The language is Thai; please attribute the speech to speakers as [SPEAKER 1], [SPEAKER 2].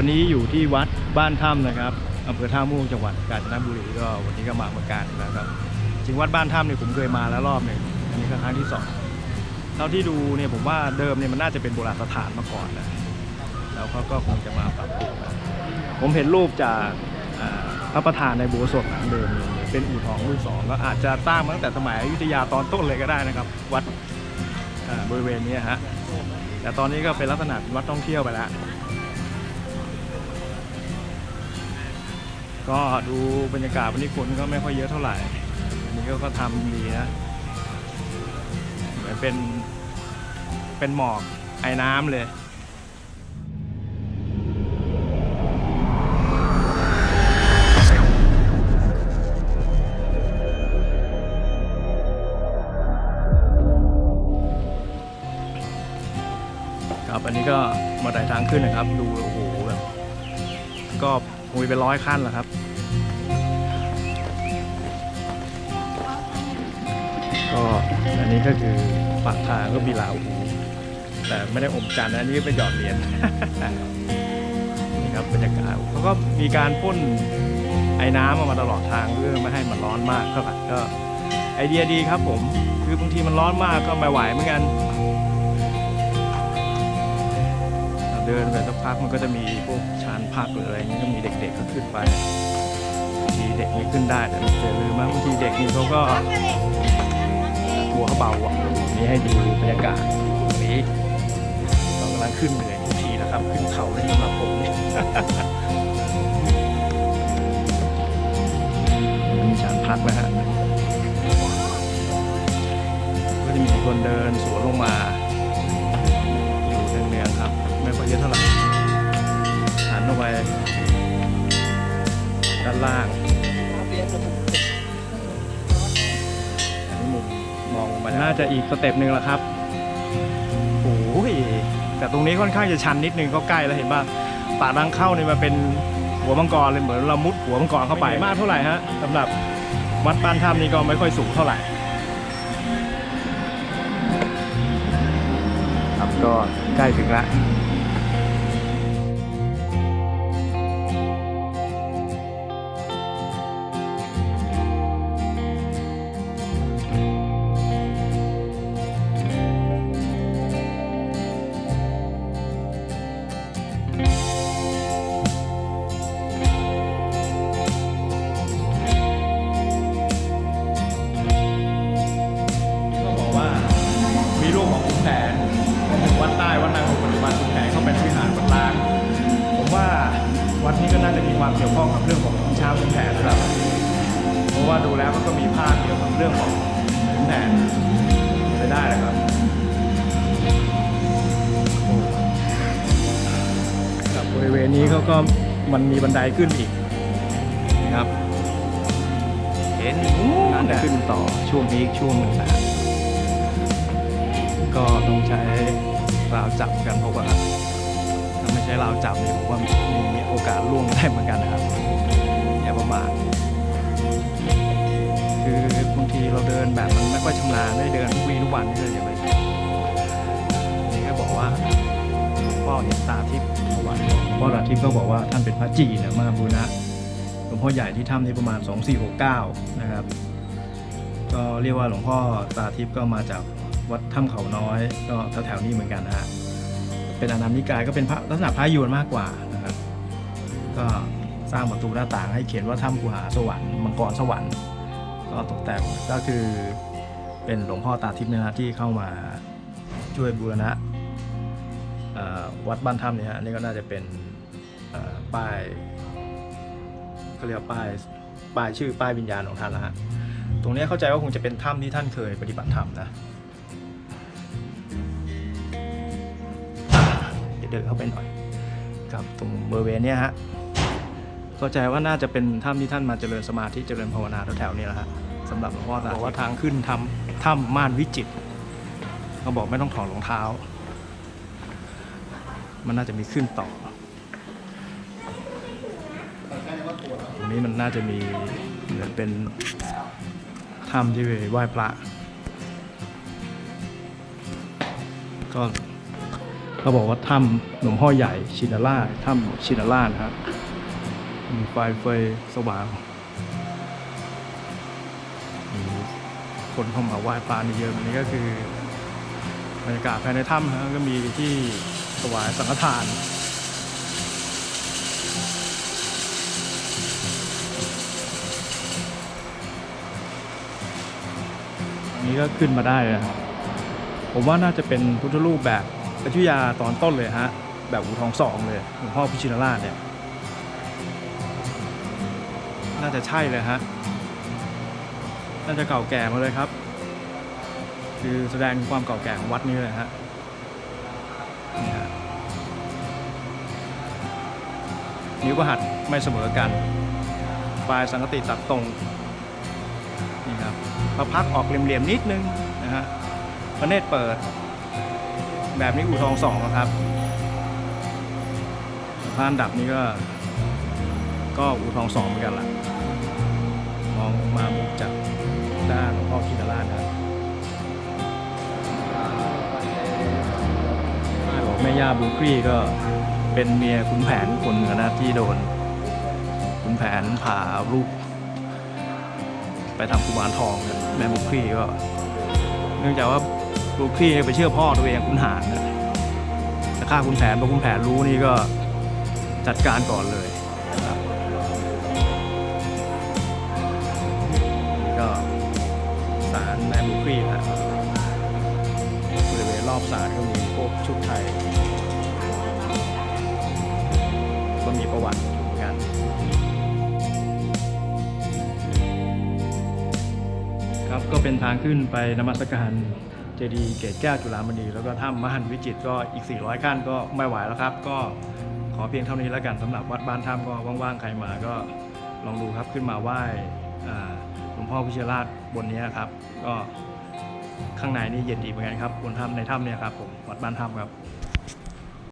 [SPEAKER 1] วันนี้อยู่ที่วัดบ้านถ้ำนะครับอำเภอท่าม่วงจังหวัดกาญจนบุรีก็วันนี้ก็มาเหมือนกันนะครับจริงวัดบ้านถ้ำเนี่ยผมเคยมาแล้วรอบหนึ่งอันนี้ก็ครั้งที่สองเท่าที่ดูเนี่ยผมว่าเดิมเนี่ยมันน่าจะเป็นโบราณสถานมาก่อนนะแล้วเขาก็คงจะมาปรับปรุงนะผมเห็นรูปจากพระประธานในโบสถ์หลังเดิมเป็นอู่ทองรุ่นสองก็อาจจะตั้งมาตั้งแต่สมัยอยุธยาตอนต้นเลยก็ได้นะครับ วัดบริเวณนี้ฮะแต่ตอนนี้ก็เป็นลักษณะเป็นวัดท่องเที่ยวไปแล้ว ก็ดูบรรยากาศวันนี้คนก็ไม่ค่อยเยอะเท่าไหร่อันนี้ก็ก็ทำดีนะเหมือนเป็นเป็นหมอกไอ้น้ำเลยครับอันนี้ก็มาไต่ทางขึ้นนะครับ ดูโอ้โหแบบก็ คุยเป็นร้อยขั้นแล้วครับ ก็อันนี้ก็คือปากทางก็มีลาวหูแต่ไม่ได้อมจันนะอันนี้เป็นหยอดเหรียญนี่ครับบรรยากาศเขาก็มีการพ่นไอ้น้ำออกมาตลอดทางเพื่อไม่ให้มันร้อนมากเท่าไหร่ก็ไอเดียดีครับผม คือบางทีมันร้อนมากก็ไม่ไหวเหมือนกัน เดินไปสักพักมันก็จะมีพวกชานพักหรืออะไรอย่างนี้ก็มีเด็กๆก็ขึ้นไปบางทีเด็กไม่ขึ้นได้แต่อย่าลืมนะบางทีเด็กนี่เขาก็ตัวเขาเบาอะนี่ให้ดูบรรยากาศตรงนี้เรากำลังขึ้นเหนื่อยทุกทีนะครับ ขึ้นเขาในสำหรับผมนี่มีชานพักนะฮะก็จะมีคนเดินสวนลงมา อีกสเต็ปหนึ่งแล้วครับโอ้ยแต่ตรงนี้ค่อนข้างจะชันนิดนึงก็ใกล้แล้วเห็นป่ะป่าทางเข้าเนี่ยมันเป็นหัวมังกรเลยเหมือนเรามุดหัวมังกรเข้าไปมากเท่าไหร่ฮะสำหรับวัดบ้านถ้ำนี่ก็ไม่ค่อยสูงเท่าไหร่ครับก็ใกล้ถึงแล้ว ความเกี่ยวข้องกับเรื่องของชาวขุนแผนนะครับ เพราะว่าดูแล้วมันก็มีภาพเกี่ยวกับเรื่องของขุนแผนไปได้เลยครับกับบริเวณนี้เขาก็มันมีบันไดขึ้นอีกนะครับ เห็นน่าจะขึ้นต่อช่วงนี้อีกช่วงหนึ่งนะก็ต้องใช้ราวจับกันเพราะว่าถ้าไม่ใช้ราวจับเนี่ยผมว่ามีโอกาสล่วงได้เหมือนกันนะครับอย่าประมาทคือบางทีเราเดินแบบมันไม่ค่อยชำนาญไม่ได้เดินทุกวีทุกวันนี่เลยอย่าไปนี่ก็บอกว่าหลวงพ่อเห็นตาทิพย์ประวัติหลวงพ่อตาทิพย์ก็บอกว่าท่านเป็นพระจีนะมาบูรณะหลวงพ่อใหญ่ที่ถ้ำนี้ประมาณ 2469 นะครับ ก็เรียกว่าหลวงพ่อตาทิพย์ก็มาจากวัดถ้ำเขาน้อย ก็แถวๆนี้เหมือนกันนะฮะ เป็นอนันนิกายก็เป็นพระลักษณะพระยูนมากกว่านะครับ ก็สร้างประตูหน้าต่างให้เขียนว่าถ้ำกุหาสวรรค์มังกรสวรรค์ ก็ตกแต่งก็คือเป็นหลวงพ่อตาทิพย์นยนะที่เข้ามาช่วยบูรณะวัดบ้านถ้ำเนี่ยฮะอันนี่ก็น่าจะเป็นป้ายก็เรียกป้ายป้ายชื่อป้ายวิญญาณของท่านนะฮะตรงนี้เข้าใจว่าคงจะเป็นถ้ำที่ท่านเคยปฏิบัติธรรมนะ เดี๋ยวเดินเข้าไปหน่อยครับตรงบริเวณเนี้ยฮะเข้าใจว่าน่าจะเป็นถ้ำที่ท่านมาเจริญสมาธิเจริญภาวนาแถวๆนี้แหละฮะสำหรับหลวงพ่อตาบอกว่าทางขึ้นทำถ้ำม่านวิจิตรเขาบอกไม่ต้องถอดรองเท้า มันน่าจะมีขึ้นต่อตรงนี้มันน่าจะมีเหมือนเป็นถ้ำที่ไปไหว้พระ ก็ เขาบอกว่าถ้ำหลวงพ่อใหญ่ชินราถ้ำชินรานะครับมีไฟเฟยสว่างมีคนเข้ามาไหว้ปลานี่เยอะอันนี้ก็คือบรรยากาศภายในถ้ำฮะก็มีที่ถวายสังฆทานนี้ก็ขึ้นมาได้เลยครับผมว่าน่าจะเป็นพุทธรูปแบบ อยุธยาตอนต้นเลยฮะ แบบอูทองสองเลยหลวงพ่อพิชินราชเนี่ย น่าจะใช่เลยฮะ น่าจะเก่าแก่มาเลยครับ คือแสดงความเก่าแก่ของวัดนี้เลยฮะนี่ฮะนิ้วประหัดไม่เสมอกันปลายสังกติตัดตรงนี่ครับพระพักออกเหลี่ยมๆนิดนึงนะฮะพระเนตรเปิด แบบนี้อู่ทองสองนะครับพานดับนี้ก็ ก็อู่ทองสองเหมือนกันล่ะมองมามุมจากด้านหลวงพ่อคิดราชนครับป้ายบอกแม่ย่าบูครีก็เป็นเมียขุนแผนคนเหนือนะที่โดนขุนแผนผ่าลูกไปทำกุมารทองกันแม่บุคครีก็ เนื่องจากว่า บุคครีไปเชื่อพ่อตัวเองคุณหารนะแต่ฆ่าคุณแผนพอคุณแผนรู้นี่ก็จัดการก่อนเลยนะครับนี่ก็ศาลแม่บุคครีนะบริเวณรอบศาลก็มีพวกชุดไทย ก็มีประวัติอยู่เหมือนกันครับก็เป็นทางขึ้นไปนมัสการ เจดีย์เกตแก้วจุฬามณีแล้วก็ถ้ำมหันวิจิตรก็อีก 400 ขั้นก็ไม่ไหวแล้วครับ ก็ขอเพียงเท่านี้แล้วกันสำหรับวัดบ้านถ้ำก็ว่างๆใครมาก็ลองดูครับขึ้นมาไหว้อ่าหลวงพ่อพิชราชบนนี้ครับ ก็ข้างในนี่เย็นดีเหมือนกันครับบนถ้ำในถ้ำเนี่ยครับผมวัดบ้านถ้ำครับ